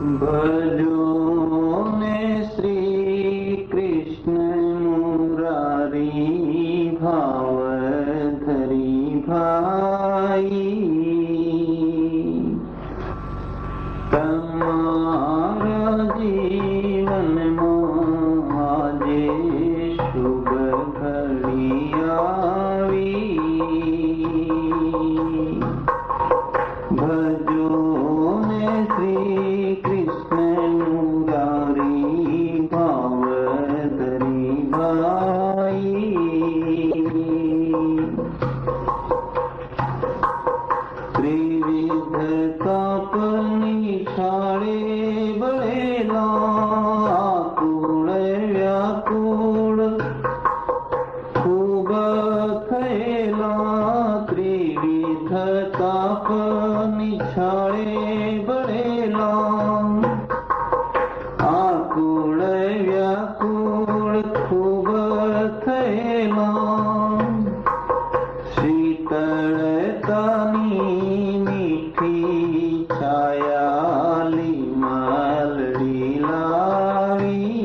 बजू निछाळे बळेला आकुळ व्याकुळ खूब थैला शीतळतानी मिठी छायाली मालडी लावी।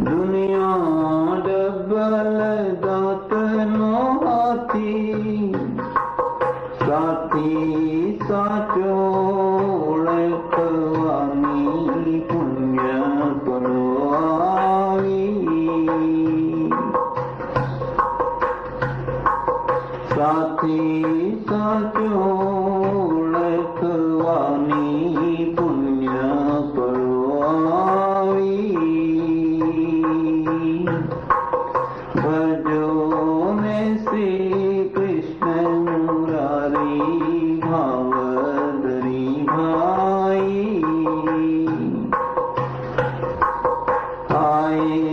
ਦੁਨੀਆ ਡਬਲ ਦਾਤ ਨੋ ਹਾਤੀ ਸਾਤੀ